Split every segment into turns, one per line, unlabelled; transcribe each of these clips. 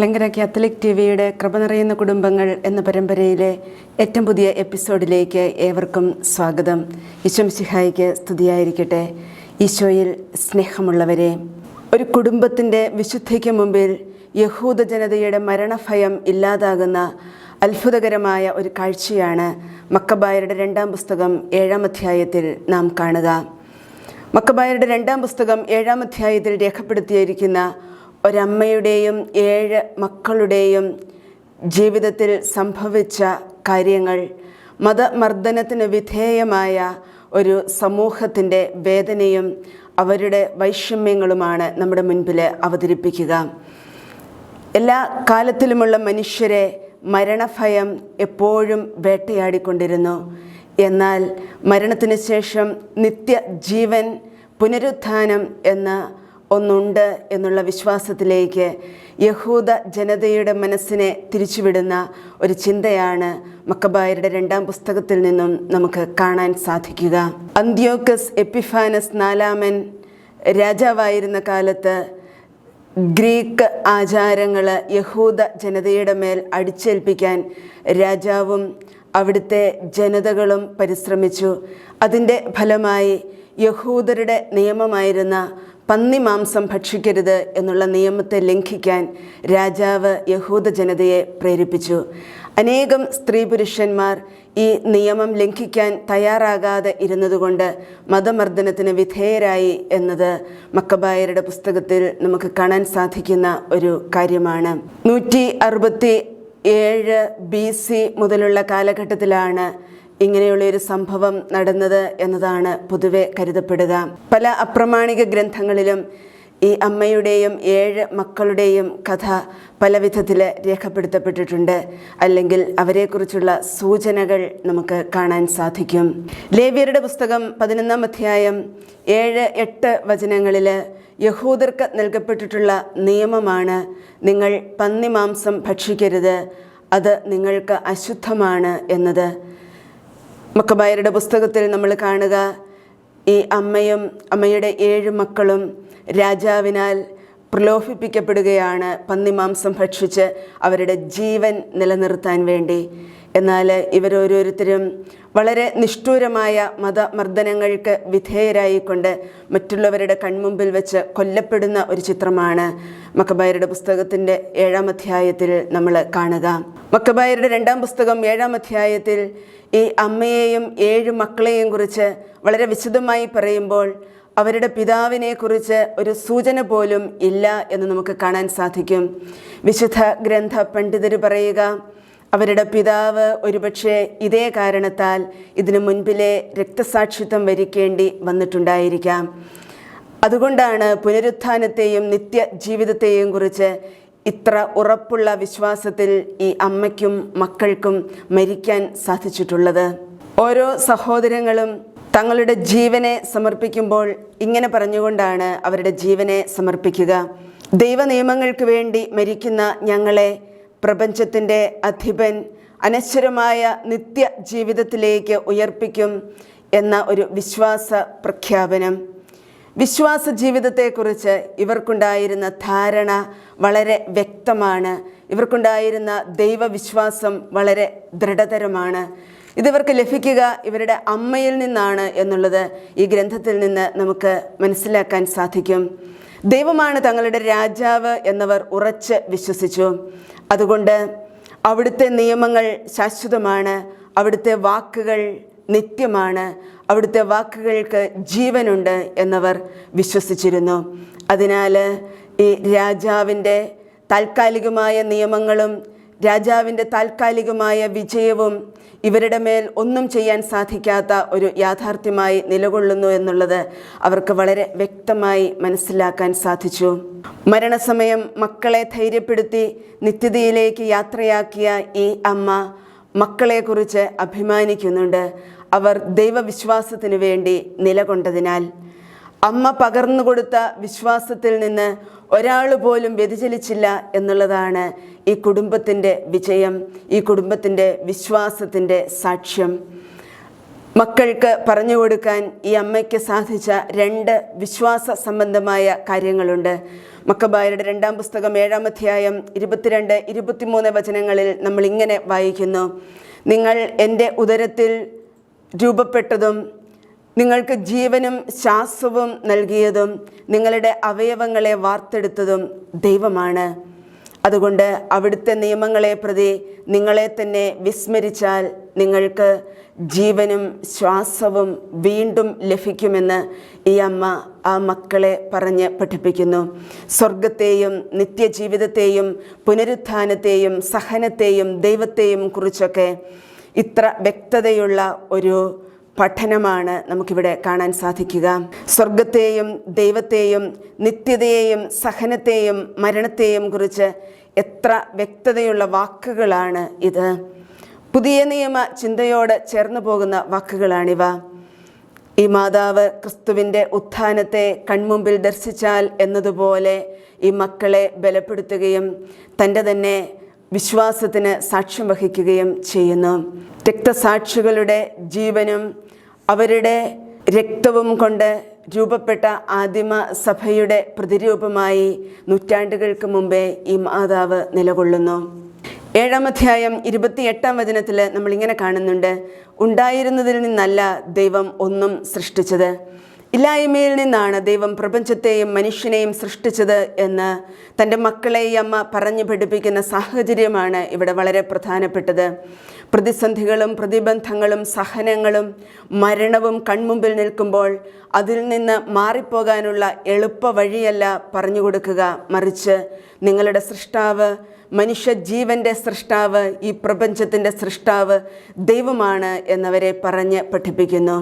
Malankara Catholic T വിയുടെ കൃപ നിറയുന്ന കുടുംബങ്ങൾ എന്ന പരമ്പരയിലെ ഏറ്റവും പുതിയ എപ്പിസോഡിലേക്ക് ഏവർക്കും സ്വാഗതം. ഈശ്വംസിഹായിക്ക് സ്തുതിയായിരിക്കട്ടെ. ഈശോയിൽ സ്നേഹമുള്ളവരെ ഒരു കുടുംബത്തിന്റെ വിശുദ്ധിക്ക് മുമ്പിൽ യഹൂദ ജനതയുടെ മരണഭയം ഇല്ലാതാകുന്ന അത്ഭുതകരമായ ഒരു കാഴ്ചയാണ് മക്കബായരുടെ രണ്ടാം പുസ്തകം ഏഴാം അധ്യായത്തിൽ നാം കാണുക. മക്കബായരുടെ രണ്ടാം പുസ്തകം ഏഴാം അധ്യായത്തിൽ രേഖപ്പെടുത്തിയിരിക്കുന്ന ഒരമ്മയുടെയും ഏഴ് മക്കളുടെയും ജീവിതത്തിൽ സംഭവിച്ച കാര്യങ്ങൾ മതമർദ്ദനത്തിന് വിധേയമായ ഒരു സമൂഹത്തിന്റെ വേദനയും അവരുടെ വൈഷമ്യങ്ങളുമാണ് നമ്മുടെ മുൻപിൽ അവതരിപ്പിക്കുക. എല്ലാ കാലത്തിലുമുള്ള മനുഷ്യരെ മരണഭയം എപ്പോഴും വേട്ടയാടിക്കൊണ്ടിരുന്നു. എന്നാൽ മരണത്തിന് ശേഷം നിത്യജീവൻ പുനരുത്ഥാനം എന്ന ഒന്നുണ്ട് എന്നുള്ള വിശ്വാസത്തിലേക്ക് യഹൂദ ജനതയുടെ മനസ്സിനെ തിരിച്ചുവിടുന്ന ഒരു ചിന്തയാണ് മക്കബായരുടെ രണ്ടാം പുസ്തകത്തിൽ നിന്നും നമുക്ക് കാണാൻ സാധിക്കുക. അന്ത്യോക്കസ് എപ്പിഫാനസ് നാലാമൻ രാജാവായിരുന്ന കാലത്ത് ഗ്രീക്ക് ആചാരങ്ങൾ യഹൂദ ജനതയുടെ മേൽ അടിച്ചേൽപ്പിക്കാൻ രാജാവും അവിടുത്തെ ജനതകളും പരിശ്രമിച്ചു. അതിന്റെ ഫലമായി യഹൂദരുടെ നിയമമായിരുന്ന പന്നി മാംസം ഭക്ഷിക്കരുത് എന്നുള്ള നിയമത്തെ ലംഘിക്കാൻ രാജാവ് യഹൂദ ജനതയെ പ്രേരിപ്പിച്ചു. അനേകം സ്ത്രീ പുരുഷന്മാർ ഈ നിയമം ലംഘിക്കാൻ തയ്യാറാകാതെ ഇരുന്നതുകൊണ്ട് മതമർദ്ദനത്തിന് വിധേയരായി എന്നത് മക്കബായരുടെ പുസ്തകത്തിൽ നമുക്ക് കാണാൻ സാധിക്കുന്ന ഒരു കാര്യമാണ്. നൂറ്റി അറുപത്തി ഏഴ് ബി സി മുതലുള്ള കാലഘട്ടത്തിലാണ് ഇങ്ങനെയുള്ള ഒരു സംഭവം നടന്നത് എന്നതാണ് പൊതുവെ കരുതപ്പെടുക. പല അപ്രമാണിക ഗ്രന്ഥങ്ങളിലും ഈ അമ്മയുടെയും ഏഴ് മക്കളുടെയും കഥ പല വിധത്തിൽ രേഖപ്പെടുത്തപ്പെട്ടിട്ടുണ്ട്. അല്ലെങ്കിൽ അവരെക്കുറിച്ചുള്ള സൂചനകൾ നമുക്ക് കാണാൻ സാധിക്കും. ലേവ്യരുടെ പുസ്തകം പതിനൊന്നാം അധ്യായം ഏഴ് എട്ട് വചനങ്ങളിൽ യഹൂദർക്ക് നൽകപ്പെട്ടിട്ടുള്ള നിയമമാണ് നിങ്ങൾ പന്നി മാംസം ഭക്ഷിക്കരുത് അത് നിങ്ങൾക്ക് അശുദ്ധമാണ് എന്നത്. മക്കബായരുടെ പുസ്തകത്തിൽ നമ്മൾ കാണുക ഈ അമ്മയും അമ്മയുടെ ഏഴ് മക്കളും രാജാവിനാൽ പ്രലോഭിപ്പിക്കപ്പെടുകയാണ് പന്നിമാംസം ഭക്ഷിച്ച് അവരുടെ ജീവൻ നിലനിർത്താൻ വേണ്ടി. എന്നാൽ ഇവരോരോരുത്തരും വളരെ നിഷ്ഠൂരമായ മതമർദ്ദനങ്ങൾക്ക് വിധേയരായിക്കൊണ്ട് മറ്റുള്ളവരുടെ കൺമുമ്പിൽ വെച്ച് കൊല്ലപ്പെടുന്ന ഒരു ചിത്രമാണ് മക്കബായരുടെ പുസ്തകത്തിന്റെ ഏഴാം അധ്യായത്തിൽ നമ്മൾ കാണുക. മക്കബായരുടെ രണ്ടാം പുസ്തകം ഏഴാം അധ്യായത്തിൽ ഈ അമ്മയെയും ഏഴ് മക്കളെയും കുറിച്ച് വളരെ വിശദമായി പറയുമ്പോൾ അവരുടെ പിതാവിനെ കുറിച്ച് ഒരു സൂചന പോലും ഇല്ല എന്ന് നമുക്ക് കാണാൻ സാധിക്കും. വിശുദ്ധ ഗ്രന്ഥ പണ്ഡിതർ പറയുക അവരുടെ പിതാവ് ഒരുപക്ഷെ ഇതേ കാരണത്താൽ ഇതിനു മുൻപിലെ രക്തസാക്ഷിത്വം വരിക്കേണ്ടി വന്നിട്ടുണ്ടായിരിക്കാം. അതുകൊണ്ടാണ് പുനരുത്ഥാനത്തെയും നിത്യ ജീവിതത്തെയും കുറിച്ച് ഇത്ര ഉറപ്പുള്ള വിശ്വാസത്തിൽ ഈ അമ്മയ്ക്കും മക്കൾക്കും മരിക്കാൻ സാധിച്ചിട്ടുള്ളത്. ഓരോ സഹോദരങ്ങളും തങ്ങളുടെ ജീവനെ സമർപ്പിക്കുമ്പോൾ ഇങ്ങനെ പറഞ്ഞുകൊണ്ടാണ് അവരുടെ ജീവനെ സമർപ്പിക്കുക. ദൈവ നിയമങ്ങൾക്ക് വേണ്ടി മരിക്കുന്ന ഞങ്ങളെ പ്രപഞ്ചത്തിന്റെ അധിപൻ അനശ്വരമായ നിത്യ ജീവിതത്തിലേക്ക് ഉയർപ്പിക്കും എന്ന ഒരു വിശ്വാസ പ്രഖ്യാപനം. വിശ്വാസ ജീവിതത്തെക്കുറിച്ച് ഇവർക്കുണ്ടായിരുന്ന ധാരണ വളരെ വ്യക്തമാണ്. ഇവർക്കുണ്ടായിരുന്ന ദൈവവിശ്വാസം വളരെ ദൃഢതരമാണ്. ഇതിവർക്ക് ലഭിക്കുക ഇവരുടെ അമ്മയിൽ നിന്നാണ് എന്നുള്ളത് ഈ ഗ്രന്ഥത്തിൽ നിന്ന് നമുക്ക് മനസ്സിലാക്കാൻ സാധിക്കും. ദൈവമാണ് തങ്ങളുടെ രാജാവ് എന്നവർ ഉറച്ച് വിശ്വസിച്ചു. അതുകൊണ്ട് അവിടുത്തെ നിയമങ്ങൾ ശാശ്വതമാണ് അവിടുത്തെ വാക്കുകൾ നിത്യമാണ് അവിടുത്തെ വാക്കുകൾക്ക് ജീവനുണ്ട് എന്നവർ വിശ്വസിച്ചിരുന്നു. അതിനാൽ ഈ രാജാവിന്റെ താൽക്കാലികമായ നിയമങ്ങളും രാജാവിന്റെ താൽക്കാലികമായ വിജയവും ഇവരുടെ മേൽ ഒന്നും ചെയ്യാൻ സാധിക്കാത്ത ഒരു യാഥാർത്ഥ്യമായി നിലകൊള്ളുന്നു എന്നുള്ളത് അവർക്ക് വളരെ വ്യക്തമായി മനസ്സിലാക്കാൻ സാധിച്ചു. മരണസമയം മക്കളെ ധൈര്യപ്പെടുത്തി നിത്യതയിലേക്ക് യാത്രയാക്കിയ ഈ അമ്മ മക്കളെക്കുറിച്ച് അഭിമാനിക്കുന്നുണ്ട്. അവർ ദൈവവിശ്വാസത്തിനു വേണ്ടി നിലകൊണ്ടതിനാൽ. അമ്മ പകർന്നു കൊടുത്ത വിശ്വാസത്തിൽ നിന്ന് ഒരാൾ പോലും വ്യതിചലിച്ചില്ല എന്നുള്ളതാണ് ഈ കുടുംബത്തിന്റെ വിജയം ഈ കുടുംബത്തിന്റെ വിശ്വാസത്തിന്റെ സാക്ഷ്യം. മക്കൾക്ക് പറഞ്ഞു കൊടുക്കാൻ ഈ അമ്മയ്ക്ക് സാധിച്ച രണ്ട് വിശ്വാസ സംബന്ധമായ കാര്യങ്ങളുണ്ട്. മക്കബായരുടെ രണ്ടാം പുസ്തകം ഏഴാം അധ്യായം ഇരുപത്തിരണ്ട് ഇരുപത്തിമൂന്ന് വചനങ്ങളിൽ നമ്മൾ ഇങ്ങനെ വായിക്കുന്നു. നിങ്ങൾ എന്റെ ഉദരത്തിൽ രൂപപ്പെട്ടതും നിങ്ങൾക്ക് ജീവനും ശ്വാസവും നൽകിയതും നിങ്ങളുടെ അവയവങ്ങളെ വാർത്തെടുത്തതും ദൈവമാണ്. അതുകൊണ്ട് അവിടുത്തെ നിയമങ്ങളെ പ്രതി നിങ്ങളെ തന്നെ വിസ്മരിച്ചാൽ നിങ്ങൾക്ക് ജീവനും ശ്വാസവും വീണ്ടും ലഭിക്കുമെന്ന് ഈ അമ്മ ആ മക്കളെ പറഞ്ഞ് പഠിപ്പിക്കുന്നു. സ്വർഗത്തെയും നിത്യജീവിതത്തെയും പുനരുത്ഥാനത്തെയും സഹനത്തെയും ദൈവത്തെയും കുറിച്ചൊക്കെ ഇത്ര വ്യക്തതയുള്ള ഒരു പഠനമാണ് നമുക്കിവിടെ കാണാൻ സാധിക്കുക. സ്വർഗത്തെയും ദൈവത്തെയും നിത്യതയെയും സഹനത്തെയും മരണത്തെയും കുറിച്ച് എത്ര വ്യക്തതയുള്ള വാക്കുകളാണ് ഇത്. പുതിയ നിയമ ചിന്തയോട് ചേർന്ന് പോകുന്ന വാക്കുകളാണിവ. ഈ മാതാവ് ക്രിസ്തുവിന്റെ ഉത്ഥാനത്തെ കൺമുമ്പിൽ ദർശിച്ചാൽ എന്നതുപോലെ ഈ മക്കളെ ബലപ്പെടുത്തുകയും തന്റെ തന്നെ വിശ്വാസത്തിന് സാക്ഷ്യം വഹിക്കുകയും ചെയ്യുന്നു. രക്തസാക്ഷികളുടെ ജീവനും അവരുടെ രക്തവും കൊണ്ട് രൂപപ്പെട്ട ആദിമ സഭയുടെ പ്രതിരൂപമായി നൂറ്റാണ്ടുകൾക്ക് മുമ്പേ ഈ മാതാവ് നിലകൊള്ളുന്നു. ഏഴാം അധ്യായം ഇരുപത്തിയെട്ടാം വചനത്തിൽ നമ്മളിങ്ങനെ കാണുന്നുണ്ട് ഉണ്ടായിരുന്നതിൽ നിന്നല്ല ദൈവം ഒന്നും സൃഷ്ടിച്ചത്. ഇല്ലായ്മയിൽ നിന്നാണ് ദൈവം പ്രപഞ്ചത്തെയും മനുഷ്യനെയും സൃഷ്ടിച്ചത് എന്ന് തന്റെ മക്കളെ ഈ അമ്മ പറഞ്ഞു പഠിപ്പിക്കുന്ന സാഹചര്യമാണ് ഇവിടെ വളരെ പ്രധാനപ്പെട്ടത്. പ്രതിസന്ധികളും പ്രതിബന്ധങ്ങളും സഹനങ്ങളും മരണവും കൺമുമ്പിൽ നിൽക്കുമ്പോൾ അതിൽ നിന്ന് മാറിപ്പോകാനുള്ള എളുപ്പ വഴിയല്ല പറഞ്ഞു കൊടുക്കുക. മറിച്ച് നിങ്ങളുടെ സൃഷ്ടാവ് മനുഷ്യജീവന്റെ സൃഷ്ടാവ് ഈ പ്രപഞ്ചത്തിന്റെ സൃഷ്ടാവ് ദൈവമാണ് എന്നവരെ പറഞ്ഞ് പഠിപ്പിക്കുന്നു.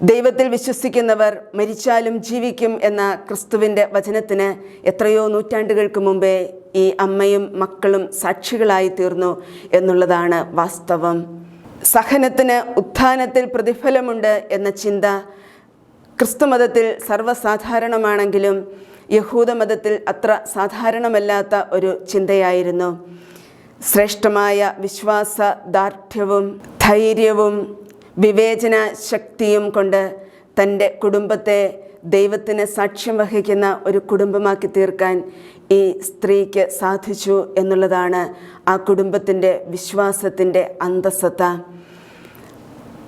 ദൈവത്തിൽ വിശ്വസിക്കുന്നവർ മരിച്ചാലും ജീവിക്കും എന്ന ക്രിസ്തുവിന്റെ വചനത്തിന് എത്രയോ നൂറ്റാണ്ടുകൾക്ക് മുമ്പേ ഈ അമ്മയും മക്കളും സാക്ഷികളായി തീർന്നു എന്നുള്ളതാണ് വാസ്തവം. സഹനത്തിന് ഉത്ഥാനത്തിൽ പ്രതിഫലമുണ്ട് എന്ന ചിന്ത ക്രിസ്തുമതത്തിൽ സർവസാധാരണമാണെങ്കിലും യഹൂദമതത്തിൽ അത്ര സാധാരണമല്ലാത്ത ഒരു ചിന്തയായിരുന്നു. ശ്രേഷ്ഠമായ വിശ്വാസ ദാർഢ്യവും ധൈര്യവും വിവേചന ശക്തിയും കൊണ്ട് തന്റെ കുടുംബത്തെ ദൈവത്തിന് സാക്ഷ്യം വഹിക്കുന്ന ഒരു കുടുംബമാക്കി തീർക്കാൻ ഈ സ്ത്രീക്ക് സാധിച്ചു എന്നുള്ളതാണ് ആ കുടുംബത്തിന്റെ വിശ്വാസത്തിന്റെ അന്തസ്സത്ത.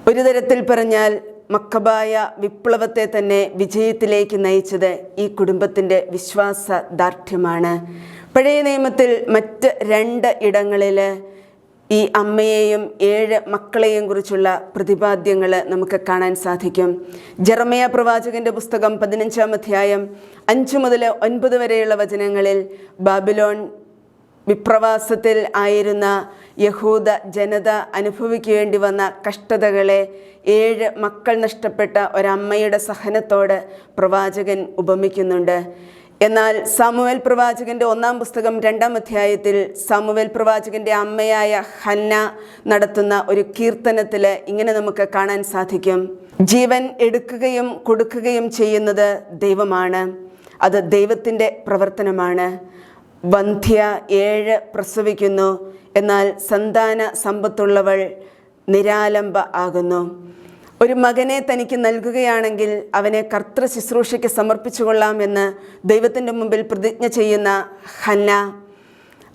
ഒരു തരത്തിൽ പറഞ്ഞാൽ മക്കബായ വിപ്ലവത്തെ തന്നെ വിജയത്തിലേക്ക് നയിച്ചത് ഈ കുടുംബത്തിന്റെ വിശ്വാസ ദാർഢ്യമാണ് പഴയ നിയമത്തിൽ മറ്റ് രണ്ട് ഇടങ്ങളിൽ ഈ അമ്മയെയും ഏഴ് മക്കളെയും കുറിച്ചുള്ള പ്രതിപാദ്യങ്ങൾ നമുക്ക് കാണാൻ സാധിക്കും. ജർമയ പ്രവാചകന്റെ പുസ്തകം പതിനഞ്ചാം അധ്യായം അഞ്ച് മുതൽ ഒൻപത് വരെയുള്ള വചനങ്ങളിൽ ബാബിലോൺ വിപ്രവാസത്തിൽ ആയിരുന്ന യഹൂദ ജനത അനുഭവിക്കേണ്ടി വന്ന കഷ്ടതകളെ ഏഴ് മക്കൾ നഷ്ടപ്പെട്ട ഒരമ്മയുടെ സഹനത്തോട് പ്രവാചകൻ ഉപമിക്കുന്നുണ്ട്. എന്നാൽ സാമുവേൽ പ്രവാചകന്റെ ഒന്നാം പുസ്തകം രണ്ടാം അധ്യായത്തിൽ സാമുവേൽ പ്രവാചകന്റെ അമ്മയായ ഹന്ന നടത്തുന്ന ഒരു കീർത്തനത്തിൽ ഇങ്ങനെ നമുക്ക് കാണാൻ സാധിക്കും. ജീവൻ എടുക്കുകയും കൊടുക്കുകയും ചെയ്യുന്നത് ദൈവമാണ്. അത് ദൈവത്തിന്റെ പ്രവർത്തനമാണ്. വന്ധ്യ ഏഴ് പ്രസവിക്കുന്നു. എന്നാൽ സന്താന സമ്പത്തുള്ളവൾ നിരാലംബ ആകുന്നു. ഒരു മകനെ തനിക്ക് നൽകുകയാണെങ്കിൽ അവനെ കർത്തൃ ശുശ്രൂഷയ്ക്ക് സമർപ്പിച്ചു കൊള്ളാമെന്ന് ദൈവത്തിന്റെ മുമ്പിൽ പ്രതിജ്ഞ ചെയ്യുന്ന ഹന്ന.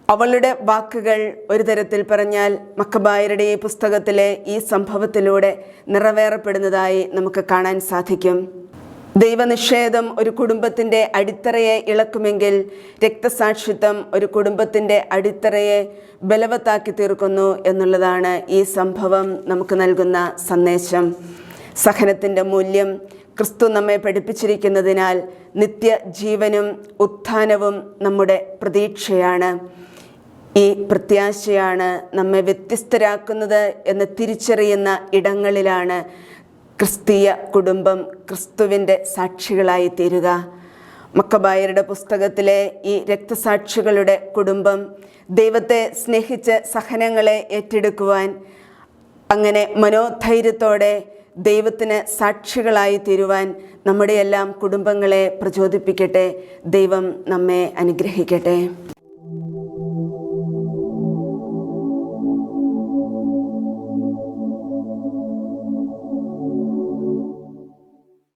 അവളുടെ വാക്കുകൾ ഒരു തരത്തിൽ പറഞ്ഞാൽ മക്കബായരുടെ ഈ പുസ്തകത്തിലെ ഈ സംഭവത്തിലൂടെ നിറവേറപ്പെടുന്നതായി നമുക്ക് കാണാൻ സാധിക്കും. ദൈവനിഷേധം ഒരു കുടുംബത്തിന്റെ അടിത്തറയെ ഇളക്കുമെങ്കിൽ രക്തസാക്ഷിത്വം ഒരു കുടുംബത്തിന്റെ അടിത്തറയെ ബലവത്താക്കി തീർക്കുന്നു എന്നുള്ളതാണ് ഈ സംഭവം നമുക്ക് നൽകുന്ന സന്ദേശം. സഹനത്തിന്റെ മൂല്യം ക്രിസ്തു നമ്മെ പഠിപ്പിച്ചിരിക്കുന്നതിനാൽ നിത്യ ജീവനും ഉത്ഥാനവും നമ്മുടെ പ്രതീക്ഷയാണ്. ഈ പ്രത്യാശയാണ് നമ്മെ വ്യത്യസ്തരാക്കുന്നത് എന്ന് തിരിച്ചറിയുന്ന ഇടങ്ങളിലാണ് ക്രിസ്തീയ കുടുംബം ക്രിസ്തുവിന്റെ സാക്ഷികളായി തീരുക. മക്കബായരുടെ പുസ്തകത്തിലെ ഈ രക്തസാക്ഷികളുടെ കുടുംബം ദൈവത്തെ സ്നേഹിച്ച് സഹനങ്ങളെ ഏറ്റെടുക്കുവാൻ അങ്ങനെ മനോധൈര്യത്തോടെ ദൈവത്തിന് സാക്ഷികളായി തീരുവാൻ നമ്മുടെയെല്ലാം കുടുംബങ്ങളെ പ്രചോദിപ്പിക്കട്ടെ. ദൈവം നമ്മെ അനുഗ്രഹിക്കട്ടെ.